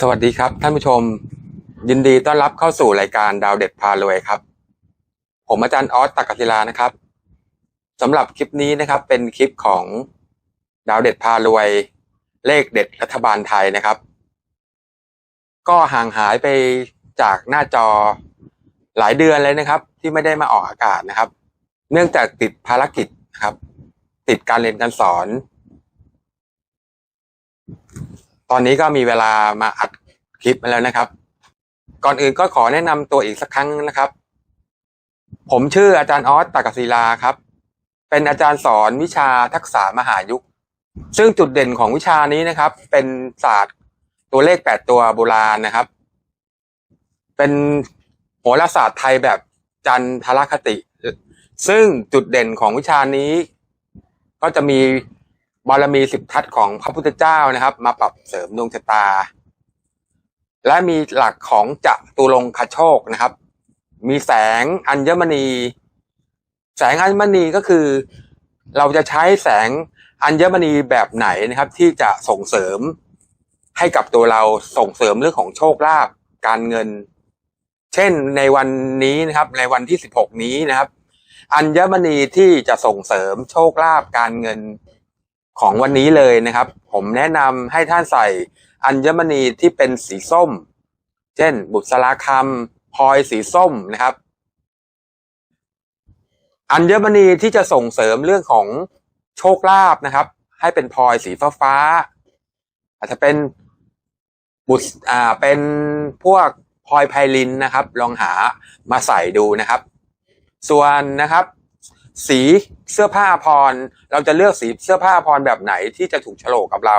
สวัสดีครับท่านผู้ชม ยินดีต้อนรับเข้าสู่รายการดาวเด็ดพารวยครับ ผมอาจารย์ออสตักศิลานะครับสำหรับคลิปนี้นะครับ เป็นคลิปของดาวเด็ดพารวย เลขเด็ดรัฐบาลไทยนะครับ ก็ห่างหายไปจากหน้าจอหลายเดือนเลยนะครับ ที่ไม่ได้มาออกอากาศนะครับ เนื่องจากติดภารกิจครับ ติดการเรียนการสอน อนนี้ก็มีเวลามาอัดคลิปมาแล้วนะครับ ก่อนอื่นก็ขอแนะนำตัวอีกสักครั้งนะครับ ผมชื่ออาจารย์ออสตากศิลาครับ เป็นอาจารย์สอนวิชาทักษะมหายุค ซึ่งจุดเด่นของวิชานี้นะครับ เป็นศาสตร์ตัวเลขแปดตัวโบราณนะครับ เป็นโหราศาสตร์ไทยแบบจันทรคติ ซึ่งจุดเด่นของวิชานี้ ก็จะมี บารมีสิบทัศของพระพุทธเจ้านะครับ มาปรับเสริมดวงชะตา และมีหลักของจตุรงคโชคนะครับ มีแสงอัญมณี แสงอัญมณีก็คือ เราจะใช้แสงอัญมณีแบบไหนนะครับ ที่จะส่งเสริมให้กับตัวเราส่งเสริมเรื่องของโชคลาภการเงิน เช่นในวันนี้นะครับ ในวันที่สิบหกนี้นะครับ อัญมณีที่จะส่งเสริมโชคลาภการเงิน ของวันนี้เลยนะครับ ผมแนะนำให้ท่านใส่อัญมณีที่เป็นสีส้ม เช่น บุษราคำพลอยสีส้มนะครับ อัญมณีที่จะส่งเสริมเรื่องของโชคลาภนะครับ ให้เป็นพลอยสีฟ้าฟ้า อาจจะเป็นบุษอ่าเป็นพวกพลอยไพลินนะครับ ลองหามาใส่ดูนะครับ ส่วนนะครับ สีเสื้อผ้าพรเราจะเลือกสีเสื้อผ้าพรแบบไหนที่จะถูกโฉลกกับเรา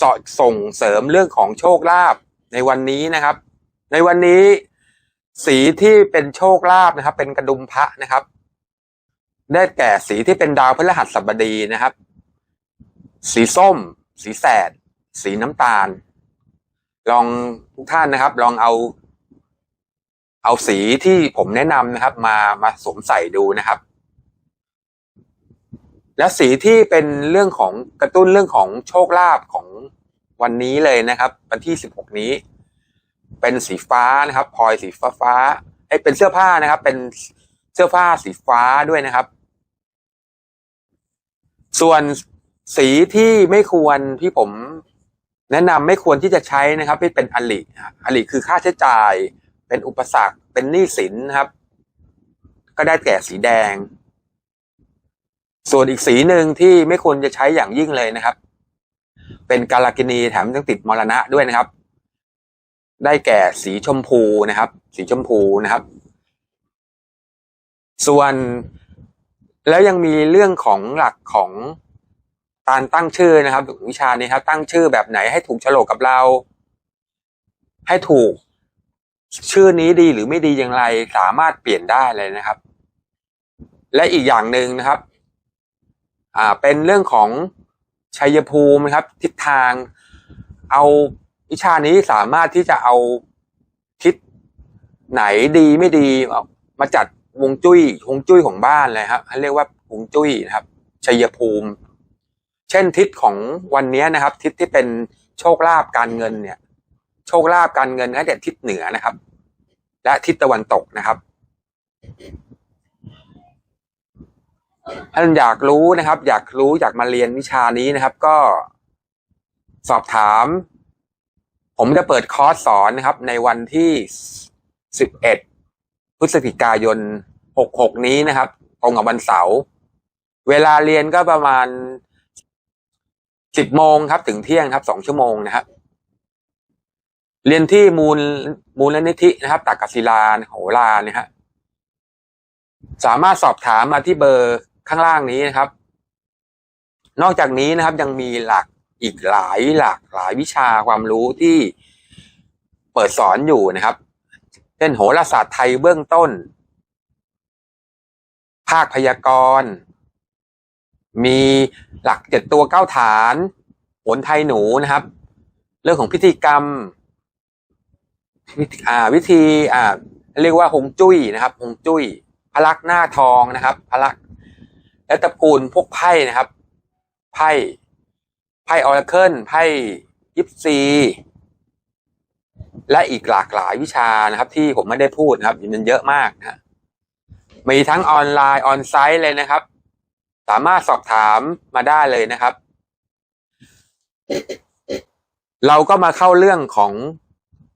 สอดส่งเสริมเรื่องของโชคลาภในวันนี้นะครับ ในวันนี้สีที่เป็นโชคลาภนะครับ เป็นกระดุมพระนะครับ ได้แก่สีที่เป็นดาวพฤหัสบดีนะครับ สีส้ม สีแสด สีน้ำตาล ลองทุกท่านนะครับ ลองเอาเอาสีที่ผมแนะนำนะครับ มามาสวมใส่ดูนะครับ และสีที่เป็นเรื่องของกระตุ้นเรื่องของโชคลาภของวันนี้เลยนะครับ วันที่สิบหกนี้ เป็นสีฟ้านะครับพลอยสีฟ้าฟ้าไอ้เป็นเสื้อผ้านะครับ เป็นเสื้อผ้าสีฟ้าด้วยนะครับ ส่วนสีที่ไม่ควรที่ผมแนะนำไม่ควรที่จะใช้นะครับที่เป็นอลิอลิคือค่าใช้จ่าย เป็นอุปสรรคเป็นหนี้สินนะครับ ก็ได้แก่สีแดง ส่วนอีกสีหนึ่งที่ไม่ควรจะใช้อย่างยิ่งเลยนะครับ เป็นกาลากินีแถมยังติดมรณะด้วยนะครับ ได้แก่สีชมพูนะครับ สีชมพูนะครับ ส่วนแล้วยังมีเรื่องของหลักของการตั้งชื่อนะครับวิชานี้ครับตั้งชื่อแบบไหนให้ถูกโฉลกกับเรา ให้ถูกชื่อนี้ดีหรือไม่ดีอย่างไรสามารถเปลี่ยนได้เลยนะครับ และอีกอย่างหนึ่งนะครับ อ่าเป็นเรื่องของชัยภูมินะครับ ทิศทาง เอาวิชานี้สามารถที่จะเอาทิศไหนดีไม่ดีมาจัดวงจุ้ยวงจุ้ยของบ้านเลยครับเขาเรียกว่าวงจุ้ยนะครับชัยภูมิ เช่นทิศของวันนี้นะครับ ทิศที่เป็นโชคลาภการเงินเนี่ย โชคลาภการเงินให้แต่ทิศเหนือนะครับ และทิศตะวันตกนะครับ ท่านอยากรู้นะครับ อยากรู้อยากมาเรียนวิชานี้นะครับ ก็สอบถาม ผมจะเปิดคอร์สสอนนะครับ ในวันที่ 11 พฤศจิกายน 66 นี้นะครับ ตรงกับวันเสาร์เวลาเรียนก็ประมาณ 10 โมงครับ ถึงเที่ยงครับ 2 ชั่วโมงนะครับเรียนที่มูลมูลนิธินะครับตักกศิลาโหรานี่ฮะสามารถสอบถามมาที่เบอร์ ข้างล่างนี้นะครับ นอกจากนี้นะครับยังมีหลักอีกหลายหลากหลายวิชาความรู้ที่เปิดสอนอยู่นะครับ เช่นโหราศาสตร์ไทยเบื้องต้น ภาคพยากรณ์ มีหลักเจ็ดตัวเก้าฐานโหนไทยหนูนะครับ เรื่องของพิธีกรรมวิธีเรียกว่าหงจุ้ยนะครับหงจุ้ยพลักหน้าทองนะครับ พลัก และตระกูลพวกไพ่นะครับ ไพ่ไพ่ออร์เคิลไพ่ยิปซีและอีกหลากหลายวิชานะครับ ที่ผมไม่ได้พูดนะครับมันเยอะมากนะฮะมีทั้งออนไลน์ออนไซต์เลยนะครับ สามารถสอบถามมาได้เลยนะครับ เราก็มาเข้าเรื่องของ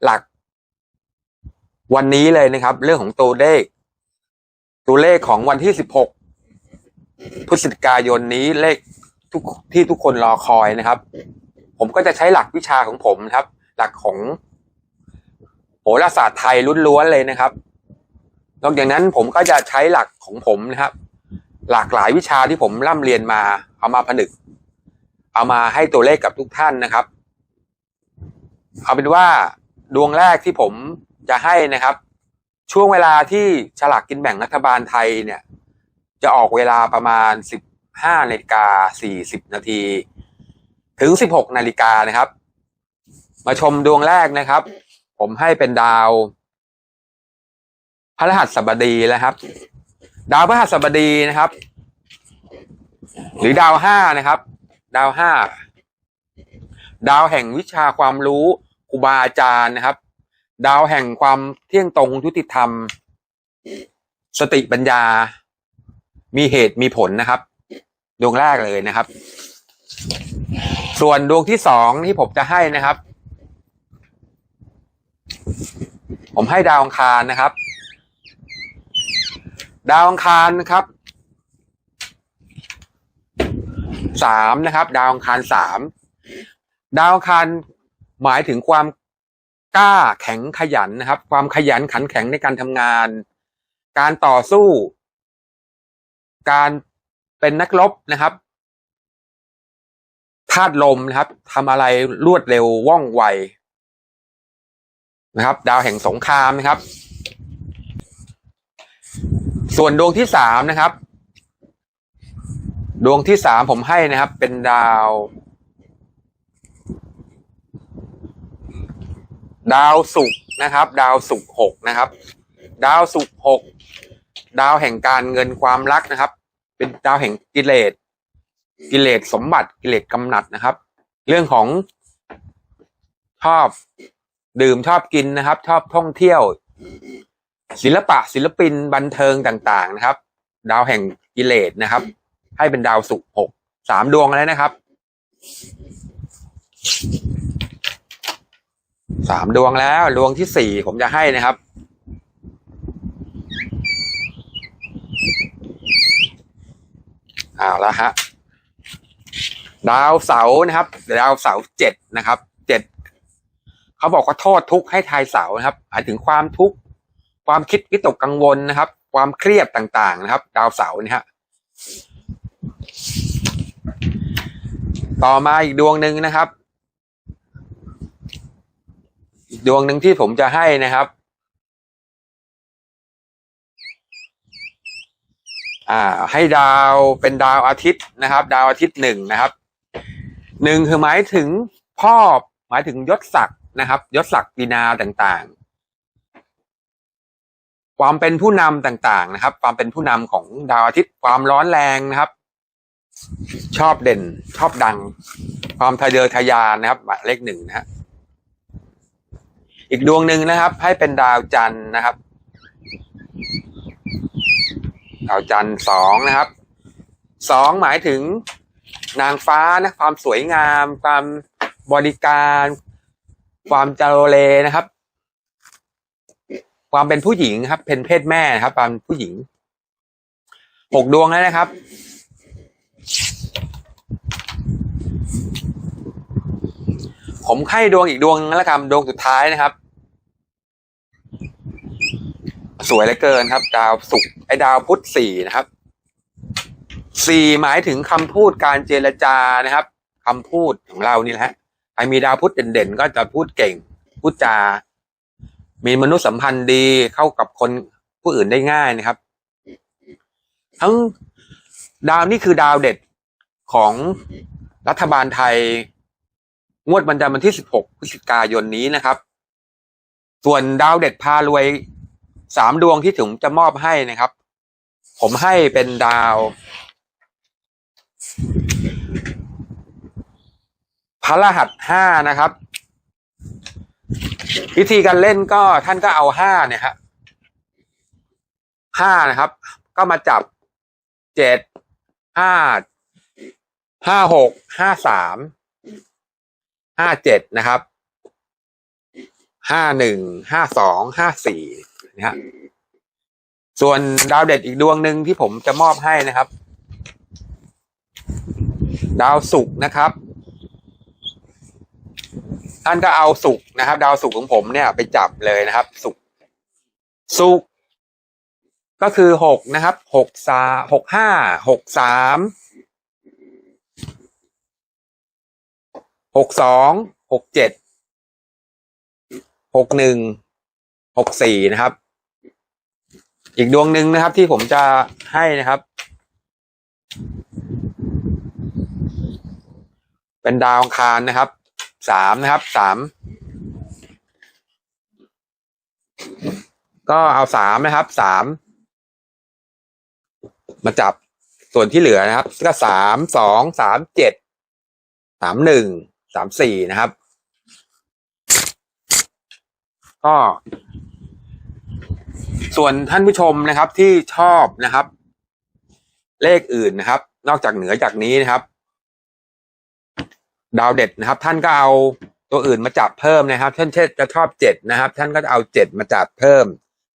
หลัก วันนี้เลยนะครับ เรื่องของตัวเลข ตัวเลขของวันที่สิบหก พฤศจิกายนนี้เลขทุกที่ทุกคนรอคอยนะครับ ผมก็จะใช้หลักวิชาของผมครับ หลักของโหราศาสตร์ไทยล้วนๆเลยนะครับ นอกจากนั้นผมก็จะใช้หลักของผมนะครับ หลากหลายวิชาที่ผมร่ำเรียนมา เอามาผนึก เอามาให้ตัวเลขกับทุกท่านนะครับ เอาเป็นว่าดวงแรกที่ผมจะให้นะครับ ช่วงเวลาที่ฉลากกินแบ่งรัฐบาลไทยเนี่ย จะออกเวลาประมาณ 15นาฬิกา40นาทีถึง 16นาฬิกานะครับ มาชมดวงแรกนะครับ ผมให้เป็นดาวพฤหัสบดีแล้วครับ ดาวพฤหัสบดีนะครับ หรือดาวห้านะครับ ดาวห้าดาวแห่งวิชาความรู้ครูบาอาจารย์นะครับ ดาวแห่งความเที่ยงตรงยุติธรรม สติปัญญา มีเหตุมีผลนะครับ ดวงแรกเลยนะครับ ส่วนดวงที่สองที่ผมจะให้นะครับ ผมให้ดาวอังคารนะครับ ดาวอังคารนะครับสามนะครับ ดาวอังคารสามดาวอังคารหมายถึงความกล้าแข็งขยันนะครับ ความขยันขันแข็งในการทำงาน การต่อสู้ การเป็นนักรบนะครับธาตุลมนะครับทำอะไรรวดเร็วว่องไวนะครับ ดาวแห่งสงครามนะครับ ส่วนดวงที่สามนะครับ ดวงที่สามผมให้นะครับ เป็นดาว ดาวศุกร์นะครับ ดาวศุกร์หกนะครับ ดาวศุกร์หก ดาวแห่งการเงินความรักนะครับ เป็นดาวแห่งกิเลสกิเลสสมบัติกิเลสกำหนัดนะครับ เรื่องของชอบดื่มชอบกินนะครับ ชอบท่องเที่ยว ศิลปะศิลปินบันเทิงต่างๆนะครับ ดาวแห่งกิเลสนะครับ ให้เป็นดาวศุกร์หกสามดวงแล้วนะครับสามดวงแล้วดวงที่สี่ผมจะให้นะครับ เอาละฮะดาวเสาร์นะครับดาวเสาร์เจ็ดนะครับเจ็ดเขาบอกว่าโทษทุกข์ให้ทายเสาร์นะครับหมายถึงความทุกข์ความคิดวิตกกังวลนะครับ ความเครียดต่างๆนะครับ ดาวเสาร์นี่ฮะต่อมาอีกดวงหนึ่งนะครับ ดวงหนึ่งที่ผมจะให้นะครับ อ่า ให้ดาวเป็นดาวอาทิตย์นะครับ ดาวอาทิตย์หนึ่งนะครับหนึ่งคือหมายถึงพ่อหมายถึงยศศักดิ์นะครับ ยศศักดินาต่างๆ ความเป็นผู้นำต่างๆนะครับ ความเป็นผู้นำของดาวอาทิตย์ความร้อนแรงนะครับ ชอบเด่นชอบดัง ความทะเยอทะยานนะครับหมายเลขหนึ่งนะฮะอีกดวงหนึ่งนะครับ ให้เป็นดาวจันทร์นะครับ ดาวจันทร์สองนะครับสองหมายถึงนางฟ้านะความสวยงาม ความบริการ ความจารเลนะครับ ความเป็นผู้หญิงครับ เป็นเพศแม่ครับ ความผู้หญิงหกดวงแล้วนะครับผมให้ดวงอีกดวงนึงแล้วกันดวงสุดท้ายนะครับ สวยเหลือเกินครับ ดาวศุกร์ไอ้ดาวพุธสี่นะครับสี่หมายถึงคำพูดการเจรจานะครับคำพูดของเรานี่แหละใครมีดาวพุธเด่นๆ ก็จะพูดเก่ง พูดจา มีมนุษยสัมพันธ์ดีเข้ากับคนผู้อื่นได้ง่ายนะครับ ทั้งดาวนี่คือดาวเด็ดของรัฐบาลไทย งวดบรรดาวันที่ 16 พฤศจิกายนนี้นะครับ ส่วนดาวเด็ดพารวย สามดวงที่ผมจะมอบให้นะครับ ผมให้เป็นดาว พระรหัสห้านะครับ วิธีการเล่นก็ท่านก็เอาห้าเนี่ยฮะห้านะครับ ก็มาจับเจ็ดห้าห้าหกห้าสามห้าเจ็ดนะครับห้าหนึ่งห้าสองห้าสี่ นะฮะส่วนดาวเด็ดอีกดวงหนึ่งที่ผมจะมอบให้นะครับ ดาวศุกร์นะครับท่านก็เอาศุกร์นะครับ ดาวศุกร์ของผมเนี่ยไปจับเลยนะครับศุกร์ศุกร์ก็คือหกนะครับหกสาหกห้าหกสามหกสองหกเจ็ดหกหนึ่งหกสี่นะครับ อีกดวงหนึ่งนะครับ ที่ผมจะให้นะครับ เป็นดาวองคารนะครับสามนะครับสามก็เอาสามนะครับสามมาจับส่วนที่เหลือนะครับ ก็สามสองสามเจ็ดสามหนึ่งสามสี่นะครับ ก็ ส่วนท่านผู้ชมนะครับที่ชอบนะครับ เลขอื่นนะครับ นอกจากเหนือจากนี้นะครับ ดาวเด็ดนะครับ ท่านก็เอาตัวอื่นมาจับเพิ่มนะครับท่านเช่นจะชอบเจ็ดนะครับ ท่านก็จะเอาเจ็ดมาจับเพิ่ม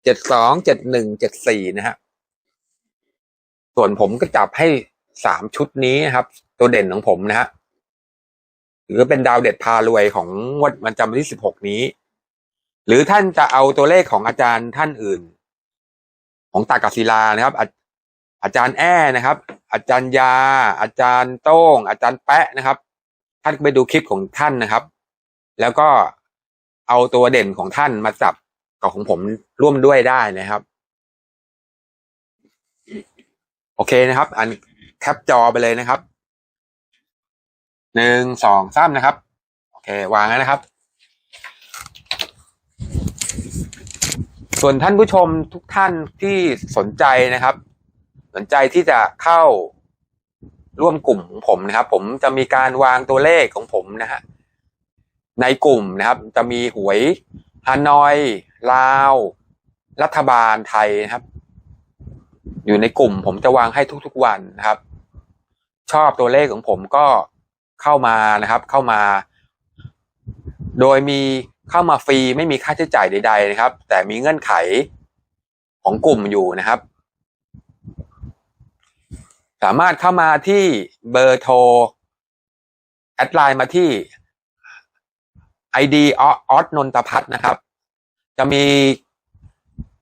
เจ็ดสองเจ็ดหนึ่งเจ็ดสี่นะฮะส่วนผมก็จับให้สามชุดนี้นะครับ ตัวเด่นของผมนะฮะหรือเป็นดาวเด็ดพารวยของวดวันจำวันที่สิบหกนี้ หรือท่านจะเอาตัวเลขของอาจารย์ท่านอื่น ของตากศิลานะครับอาอาจารย์แอ้นะครับ อาจารย์ยา อาจารย์โต้ง อาจารย์แปะนะครับ ท่านไปดูคลิปของท่านนะครับ แล้วก็เอาตัวเด่นของท่านมาจับกับของผมร่วมด้วยได้นะครับ โอเคนะครับ อันแคปจอไปเลยนะครับหนึ่งสองสามนะครับ โอเควางแล้วนะครับ ส่วนท่านผู้ชมทุกท่านที่สนใจนะครับ สนใจที่จะเข้าร่วมกลุ่มของผมนะครับ ผมจะมีการวางตัวเลขของผมนะฮะในกลุ่มนะครับ จะมีหวยฮานอยลาว รัฐบาลไทยนะครับ อยู่ในกลุ่ม ผมจะวางให้ทุกๆวันนะครับ ชอบตัวเลขของผมก็เข้ามานะครับ เข้ามา โดยมี เข้ามาฟรีไม่มีค่าใช้จ่ายใด ๆ นะครับ แต่มีเงื่อนไขของกลุ่มอยู่นะครับ สามารถเข้ามาที่เบอร์โทรแอดไลน์มาที่ ID ออสนนตพัฒน์นะครับ จะมี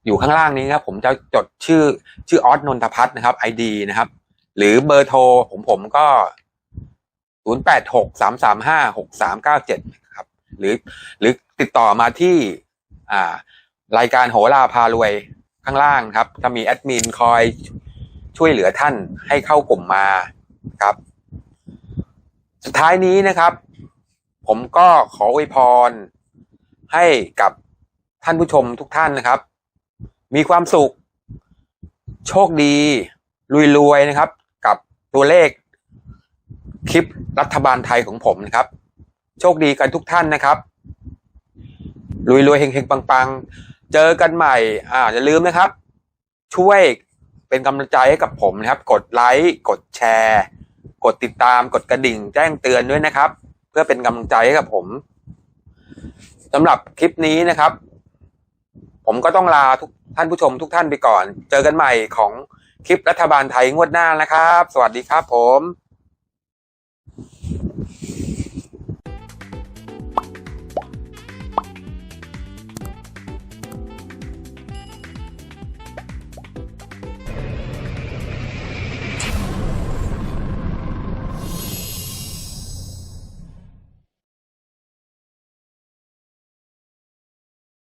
อยู่ข้างล่างนี้ครับ ผมจะจดชื่อชื่อออสนนทพัฒน์นะครับ ID นะครับ หรือเบอร์โทรผมผมก็ 0 หรือ หรือติดต่อมาที่อ่ารายการโหราพารวยข้างล่างครับ จะมีแอดมินคอยช่วยเหลือท่านให้เข้ากลุ่มมาครับ สุดท้ายนี้นะครับ ผมก็ขออวยพร ให้กับท่านผู้ชมทุกท่านนะครับ มีความสุข โชคดีรวยๆนะครับ กับตัวเลขคลิปรัฐบาลไทยของผมนะครับ โชคดีกันทุกท่านนะครับรวยๆเฮงๆปังๆ เจอกันใหม่ อ่าอย่าลืมนะครับ ช่วยเป็นกำลังใจให้กับผมนะครับ กดไลค์กดแชร์ กดติดตามกดกระดิ่ง แจ้งเตือนด้วยนะครับ เพื่อเป็นกำลังใจให้กับผมสำหรับคลิปนี้นะครับ ผมก็ต้องลาทุกท่านผู้ชมทุกท่านไปก่อน เจอกันใหม่ของคลิปรัฐบาลไทยงวดหน้านะครับ สวัสดีครับผม